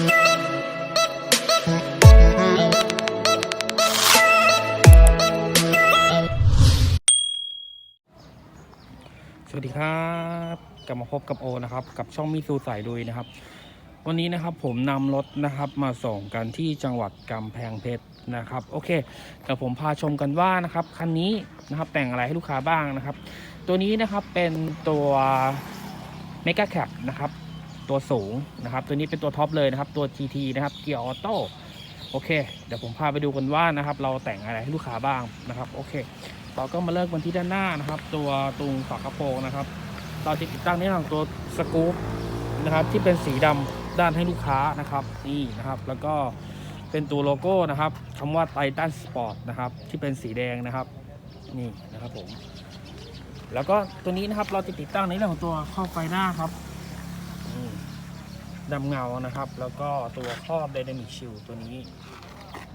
สวัสดีครับกลับมาพบกับโอนะครับ กับช่องมิซูสายดุยนะครับ วันนี้นะครับผมนำรถนะครับมาส่งกันที่จังหวัดกำแพงเพชรนะครับ โอเคเดี๋ยวผมพาชมกันว่านะครับคันนี้นะครับแต่งอะไรให้ลูกค้าบ้างนะครับ ตัวนี้นะครับเป็นตัวเมก a แคปนะครับ ตัวสูงนะครับ ตัวนี้เป็นตัวท็อปเลยนะครับ ตัว GT นะครับ เกียร์ออโต้โอเค เดี๋ยวผมพาไปดูกันว่านะครับ เราแต่งอะไรให้ลูกค้าบ้างนะครับ โอเค เราก็มาเริ่มกันที่ด้านหน้านะครับ ตัวตรงฝากระโปรงนะครับ เราจะติดตั้งในเรื่องของตัวสกู๊ปนะครับ ที่เป็นสีดำด้านให้ลูกค้านะครับ นี่นะครับ แล้วก็เป็นตัวโลโก้นะครับคำว่าไททันสปอร์ตนะครับ ที่เป็นสีแดงนะครับ นี่นะครับผม แล้วก็ตัวนี้นะครับเราจะติดตั้งในเรื่องของตัวครอไฟหน้าครับ ดำเงานะครับ แล้วก็ตัวครอบไดนามิกชิลตัวนี้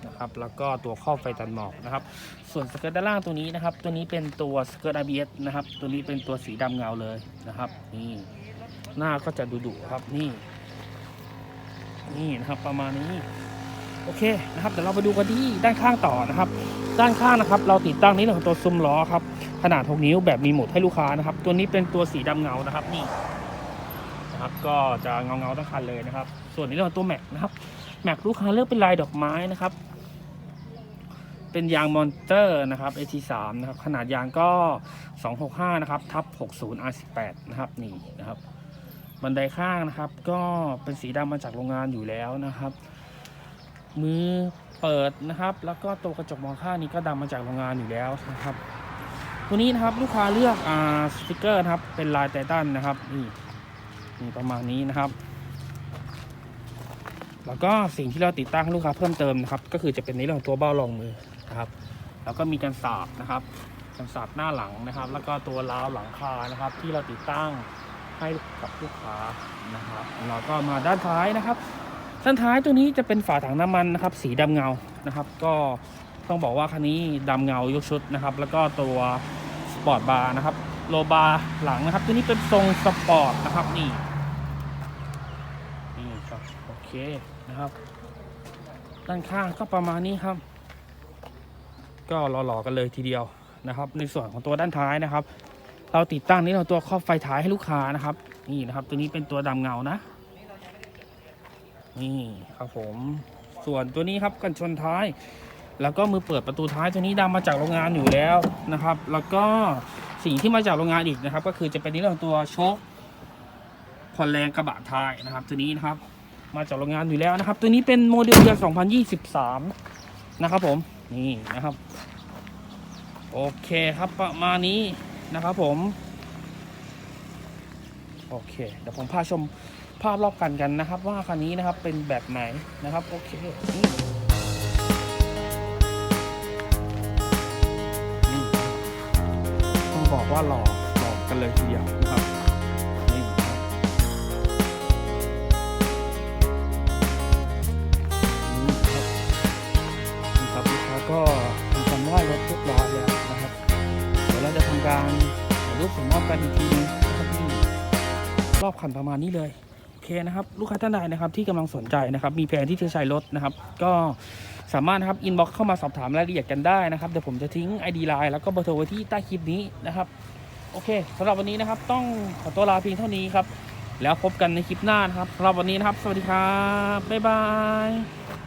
นะครับ แล้วก็ตัวครอบไฟตันหมอกนะครับ ส่วนสเกิร์ตด้านล่างตัวนี้นะครับ ตัวนี้เป็นตัวสเกิร์ต ABS นะครับ ตัวนี้เป็นตัวสีดำเงาเลยนะครับ นี่ หน้าก็จะดุดุๆครับ นี่ นี่นะครับ ประมาณนี้ โอเคนะครับ เดี๋ยวเราไปดูกันที่ด้านข้างต่อนะครับ ด้านข้างนะครับ เราติดตั้งในเรื่องของตัวซุ้มล้อครับ ขนาด 6 นิ้วแบบมีโหมดให้ลูกค้านะครับ ตัวนี้เป็นตัวสีดำเงานะครับ นี่ นะครับ ก็จะเงาเงาๆทั้งคันเลยนะครับ ส่วนในเรื่องของตัวแม็กนะครับแม็กลูกค้าเลือกเป็นลายดอกไม้นะครับ เป็นยางมอนเตอร์นะครับ AT3 นะครับ ขนาดยางก็ 265 นะครับ ทับ 60 R18 นะครับนี่นะครับ บันไดข้างนะครับ ก็เป็นสีดำมาจากโรงงานอยู่แล้วนะครับ มือเปิดนะครับ แล้วก็ตัวกระจกมองข้างนี้ก็ดำมาจากโรงงานอยู่แล้วนะครับตัวนี้นะครับลูกค้าเลือกอ่าสติกเกอร์นะครับเป็นลายไททันนะครับนี่ นี่ประมาณนี้นะครับ แล้วก็สิ่งที่เราติดตั้งลูกค้าเพิ่มเติมนะครับ ก็คือจะเป็นในเรื่องของตัวเบ้ารองมือนะครับ แล้วก็มีการสาบนะครับการสาบหน้าหลังนะครับ แล้วก็ตัวราวหลังคานะครับ ที่เราติดตั้งให้กับลูกค้านะครับแล้วก็มาด้านท้ายนะครับ ด้านท้ายตัวนี้จะเป็นฝาถังน้ำมันนะครับ สีดำเงานะครับ ก็ต้องบอกว่าคันนี้ดำเงายกชุดนะครับ แล้วก็ตัวสปอร์ตบาร์นะครับ โลบาร์หลังนะครับ ตัวนี้เป็นทรงสปอร์ตนะครับนี่นี่ครับโอเคนะครับ ด้านข้างก็ประมาณนี้ครับ ก็หล่อๆกันเลยทีเดียวนะครับ ในส่วนของตัวด้านท้ายนะครับ เราติดตั้งนี้เราตัวครอบไฟท้ายให้ลูกค้านะครับ นี่นะครับ ตัวนี้เป็นตัวดำเงานะ นี่ครับผมส่วนตัวนี้ครับกันชนท้าย แล้วก็มือเปิดประตูท้ายตัวนี้ดำมาจากโรงงานอยู่แล้วนะครับ แล้วก็ สิ่งที่มาจากโรงงานอีกนะครับ ก็คือจะเป็นในเรื่องของตัวโชคผ่อนแรงกระบะท้ายนะครับ ตัวนี้นะครับ มาจากโรงงานอยู่แล้วนะครับ ตัวนี้เป็นโมเดลเดือน2023 นะครับผมนี่นะครับ โอเคครับประมาณนี้นะครับผมโอเคเดี๋ยวผมพาชมภาพรอบกันกันนะครับ ว่าคันนี้นะครับเป็นแบบไหนนะครับ โอเค ว่าหล่อหล่อกันเลยทีเดียวนะครับนี่ครับนี่ครับนี่ครับลูกค้าก็ทำการไหว้รถเรียบร้อยแล้วนะครับเดี๋ยวเราจะทำการถ่ายรูปส่งมอบกันอีกทีนึงนะครับที่รอบคันประมาณนี้เลย เคนะครับลูกค้าท่านใดนะครับที่กำลังสนใจนะครับมีแผนที่จะใช้รถนะครับ ก็สามารถนะครับอินบ็อกซ์เข้ามาสอบถามรายละเอียดกันได้นะครับเดี๋ยวผมจะทิ้ง ID Line แล้วก็เบอร์โทรไว้ที่ใต้คลิปนี้นะครับโอเคสำหรับวันนี้นะครับ ต้องขอตัวลาเพียงเท่านี้ครับ แล้วพบกันในคลิปหน้านะครับสำหรับวันนี้นะครับ สวัสดีครับบ๊ายบาย